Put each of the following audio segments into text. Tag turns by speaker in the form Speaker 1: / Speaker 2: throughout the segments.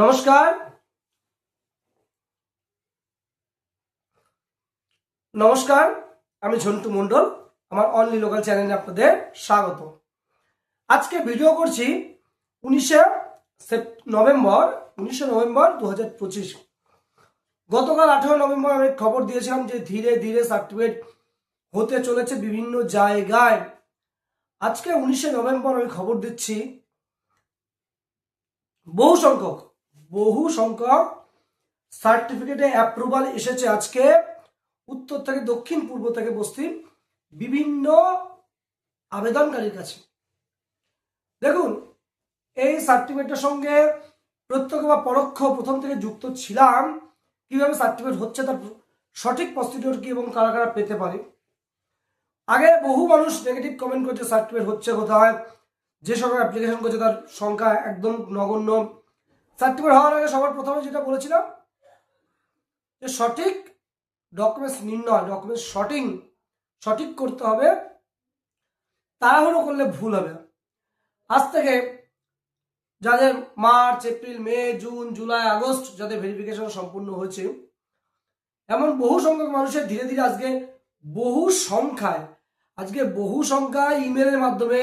Speaker 1: নমস্কার। নমস্কার, আমি ঝন্টু মণ্ডল, আমার অনলি লোকাল চ্যানেলে আপনাদের স্বাগত। আজকে ভিডিও করছি উনিশে নভেম্বর উনিশে নভেম্বর দু হাজার পঁচিশ। গতকাল আঠেরো নভেম্বর আমি খবর দিয়েছিলাম যে ধীরে ধীরে সার্টিফিকেট হতে চলেছে বিভিন্ন জায়গায়। আজকে উনিশে নভেম্বর আমি খবর দিচ্ছি বহু সংখ্যক বহু সংখ্যক সার্টিফিকেটে অ্যাপ্রুভাল এসেছে আজকে। উত্তর থেকে দক্ষিণ, পূর্ব থেকে পশ্চিম বিভিন্ন আবেদনকারীর কাছে। দেখুন, এই সার্টিফিকেটের সঙ্গে প্রত্যক্ষ বা পরোক্ষ প্রথম থেকে যুক্ত ছিলাম, কীভাবে সার্টিফিকেট হচ্ছে তার সঠিক প্রসিডিওর কি এবং কারা কারা পেতে পারে? আগে বহু মানুষ নেগেটিভ কমেন্ট করছে সার্টিফিকেট হচ্ছে কোথায়? যে সকল অ্যাপ্লিকেশন করছে তার সংখ্যা একদম নগণ্য। সার্টিফিকেট হওয়ার আগে সবার প্রথমে যেটা বলেছিলাম, যে সঠিক ডকুমেন্টস নির্ণয় ডকুমেন্টস সঠিক সঠিক করতে হবে, তাড়াহুড়ো করলে ভুল হবে। আজ থেকে যাদের March, April, May, June, July, August যাদের ভেরিফিকেশন সম্পূর্ণ হয়েছে, এমন বহু সংখ্যক মানুষের ধীরে ধীরে আজকে বহু সংখ্যায়, আজকে বহু সংখ্যায় ইমেলের মাধ্যমে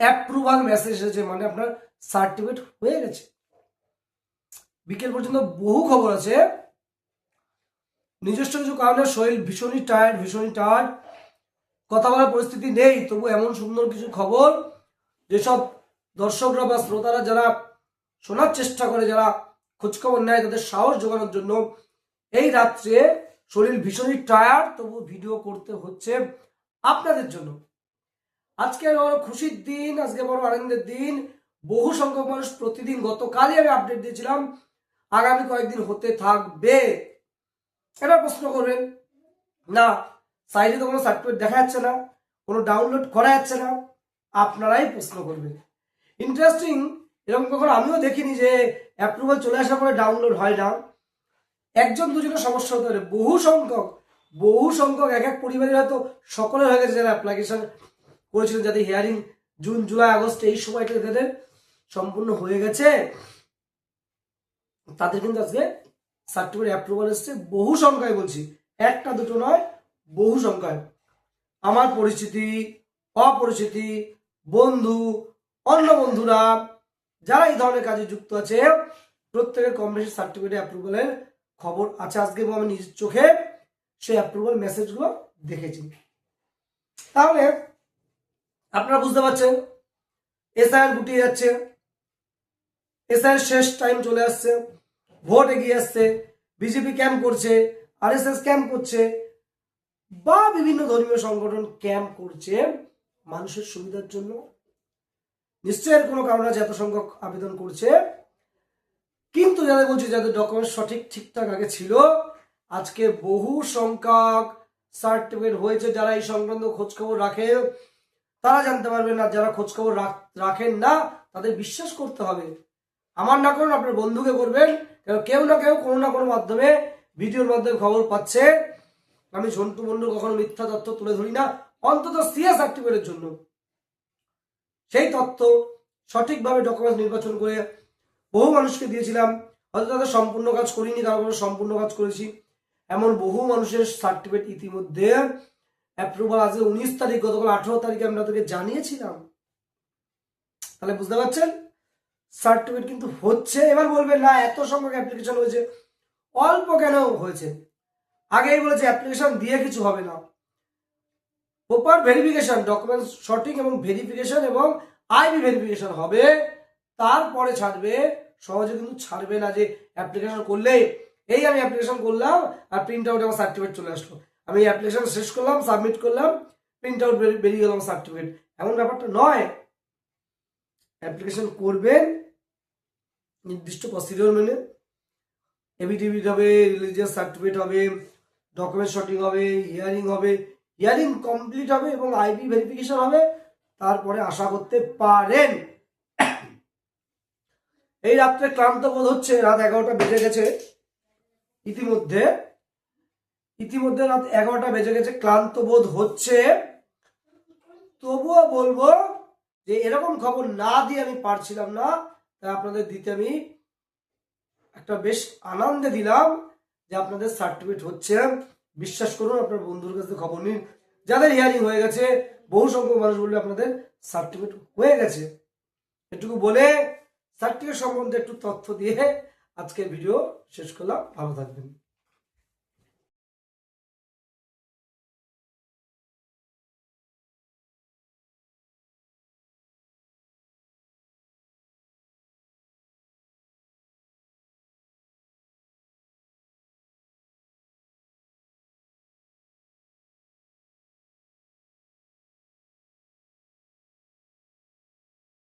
Speaker 1: অ্যাপ্রুভাল মেসেজ এসেছে মানে আপনার সার্টিফিকেট হয়ে গেছে। বিকেল পর্যন্ত বহু খবর আছে। নিজস্ব কিছু কারণে শরীর ভীষণই টায়ার্ড ভীষণই টায়ার্ড কথা বলার পরিস্থিতি নেই, তবু এমন সুন্দর কিছু খবর যেসব দর্শকরা বা শ্রোতারা যারা শোনার চেষ্টা করে, যারা খোঁজখবর নেয়, তাদের সাহস জোগানোর জন্য এই রাত্রে শরীর ভীষণই টায়ার্ড তবু ভিডিও করতে হচ্ছে আপনাদের জন্য। আজকে বড় খুশির দিন, আজকে বড় আনন্দের দিন। বহু সংখ্যক মানুষ প্রতিদিন গতকালই আমি আপডেট দিয়েছিলাম। আগামী কয়েকদিন হতে থাকবে। এবার প্রশ্ন করবেন, না সাইডে তো কোনো সার্টিফিকেট দেখা যাচ্ছে না, কোনো ডাউনলোড করা যাচ্ছে না, আপনারাই প্রশ্ন করবেন। ইন্টারেস্টিং এরকম কখনো আমিও দেখিনি যে অ্যাপ্রুভাল চলে আসার পরে ডাউনলোড হয় না। একজন দুজনের সমস্যা হতে পারে, বহু সংখ্যক বহু সংখ্যক, এক এক পরিবারের হয়তো সকলের হয়ে গেছে যারা অ্যাপ্লিকেশন করেছিলেন, যাদের হিয়ারিং জুন, জুলাই, আগস্ট এই সময়টা তাদের সম্পূর্ণ হয়ে গেছে। তাদের কিন্তু আজকে সার্টিফিকেট অ্যাপ্রুভাল এসছে। বহু সংখ্যায় বলছি। একটা, দুটো নয়, বহু সংখ্যায়। আমার পরিচিতি, অপরিচিতি, বন্ধু, অন্য বন্ধুরা, যারা এই ধরনের কাজে যুক্ত আছে, প্রত্যেকের কম বেশি সার্টিফিকেট অ্যাপ্রুভালের খবর আছে আজকে আমি নিজের চোখে সেই অ্যাপ্রুভাল মেসেজগুলো দেখেছি। তাহলে আপনারা বুঝতে পারছেন এসআইআর গুটিয়ে যাচ্ছে এসআইআর শেষ টাইম চলে আসছে। ভোট এগিয়ে আসছে, বিজেপি ক্যাম্প করছে আরএসএস ক্যাম্প করছে, বা বিভিন্ন ধর্মীয় সংগঠন ক্যাম্প করছে, মানুষের সুবিধার জন্য। নিশ্চয়ের কোনো কারণে এত সংখ্যক আবেদন করছে। কিন্তু যাদের বলছি, যাদের ডকুমেন্ট সঠিক, ঠিকঠাক আগে ছিল, আজকে বহু সংখ্যক সার্টিফিকেট হয়েছে যারা এই সংক্রান্ত খোঁজখবর রাখে। তারা জানতে পারবেন আর যারা খোঁজখবর রাখেন না, তাদের বিশ্বাস করতে হবে। আমার না করুন, আপনার বন্ধুকে করবেন। কেউ না কেউ কোনো না কোনো মাধ্যমে ভিডিওর মাধ্যমে খবর পাচ্ছে। আমি সন্টু মন্ডল কখনো মিথ্যা তথ্য তুলে ধরি না। অন্তত সিএ সার্টিফিকেটের জন্য। সেই তথ্য সঠিকভাবে ডকুমেন্ট নির্বাচন করে বহু মানুষকে দিয়েছিলাম। হয়তো তাদের সম্পূর্ণ কাজ করিনি কারও কোনো সম্পূর্ণ কাজ করেছি। এমন বহু মানুষের সার্টিফিকেট ইতিমধ্যে অ্যাপ্রুভাল আজকে উনিশ তারিখ, গতকাল আঠারো তারিখে আমরা তাদেরকে জানিয়েছিলাম। তাহলে বুঝতে পারছেন? সার্টিফিকেট কিন্তু হচ্ছে। এবার বলবেন, না, এত সংখ্যক অ্যাপ্লিকেশন হয়েছে। অল্প কেন হয়েছে? আগেই বলেছে অ্যাপ্লিকেশন দিয়ে কিছু হবে না। প্রপার ভেরিফিকেশন ডকুমেন্টস সঠিক এবং ভেরিফিকেশন এবং আইবি ভেরিফিকেশন হবে। তারপরে ছাড়বে, সহজে কিন্তু ছাড়বে না যে অ্যাপ্লিকেশন করলেই। এই আমি অ্যাপ্লিকেশন করলাম আর প্রিন্ট আউট আমার সার্টিফিকেট চলে আসলো। আমি অ্যাপ্লিকেশন শেষ করলাম সাবমিট করলাম প্রিন্ট আউট বেরিয়ে গেলাম সার্টিফিকেট এমন ব্যাপারটা নয়। অ্যাপ্লিকেশন করবেন নির্দিষ্ট প্রসিডিওর মেনে এভিডেভিট হবে রিলিজিয়াস সার্টিফিকেট হবে ডকুমেন্ট শটিং হবে হিয়ারিং হবে হিয়ারিং কমপ্লিট হবে এবং আইপি ভেরিফিকেশন হবে, তারপরে আশা করতে পারেন। এই রাত্রে ক্লান্ত বোধ হচ্ছে, রাত এগারোটা বেজে গেছে। ইতিমধ্যে ইতিমধ্যে রাত এগারোটা বেজে গেছে, ক্লান্ত বোধ হচ্ছে। তবুও বলব যে এরকম খবর না দিয়ে আমি পারছিলাম না। তাই আপনাদের দিতে আমি একটা বেশ আনন্দে দিলাম যে আপনাদের সার্টিফিকেট হচ্ছে। বিশ্বাস করুন, আপনার বন্ধুর কাছে খবর নিন। যাদের হিয়ারিং হয়ে গেছে, বহু সংখ্যক মানুষ বললে আপনাদের সার্টিফিকেট হয়ে গেছে। এটুকু বলে সার্টিফিকেট সম্বন্ধে একটু তথ্য দিয়ে আজকের ভিডিও শেষ করলাম। ভালো থাকবেন।